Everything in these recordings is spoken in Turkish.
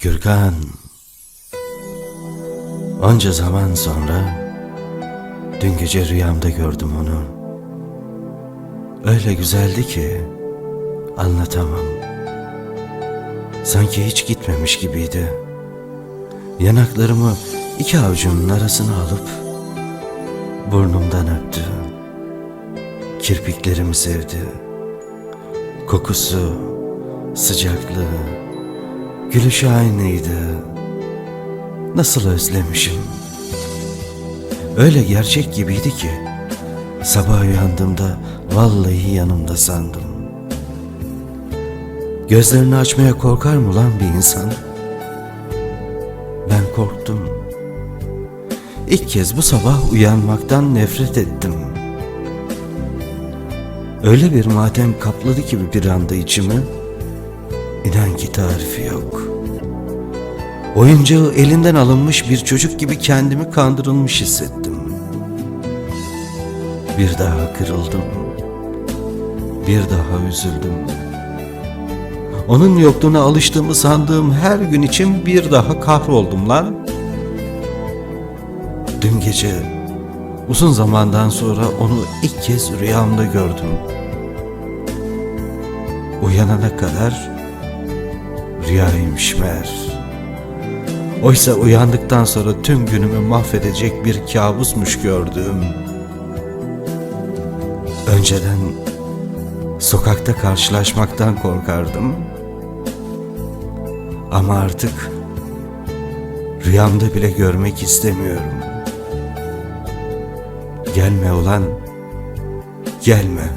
Gürkan. Onca zaman sonra dün gece rüyamda gördüm onu. Öyle güzeldi ki anlatamam. Sanki hiç gitmemiş gibiydi. Yanaklarımı iki avucunun arasına alıp burnumdan öptü. Kirpiklerimi sevdi. Kokusu, sıcaklığı, gülüşü aynıydı. Nasıl özlemişim. Öyle gerçek gibiydi ki sabah uyandığımda vallahi yanımda sandım. Gözlerini açmaya korkar mı lan bir insan? Ben korktum. İlk kez bu sabah uyanmaktan nefret ettim. Öyle bir matem kapladı ki bir anda içimi. İnan ki tarifi yok. Oyuncağı elinden alınmış bir çocuk gibi kendimi kandırılmış hissettim. Bir daha kırıldım. Bir daha üzüldüm. Onun yokluğuna alıştığımı sandığım her gün için bir daha kahroldum lan. Dün gece uzun zamandan sonra onu ilk kez rüyamda gördüm. Uyanana kadar rüyaymış meğer. Oysa uyandıktan sonra tüm günümü mahvedecek bir kabusmuş gördüğüm. Önceden sokakta karşılaşmaktan korkardım. Ama artık rüyamda bile görmek istemiyorum. Gelme ulan, gelme.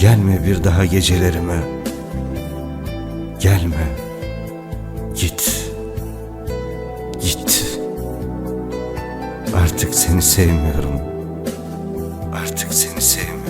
Gelme bir daha gecelerime. Gelme. Git. Git. Artık seni sevmiyorum. Artık seni sevmiyorum.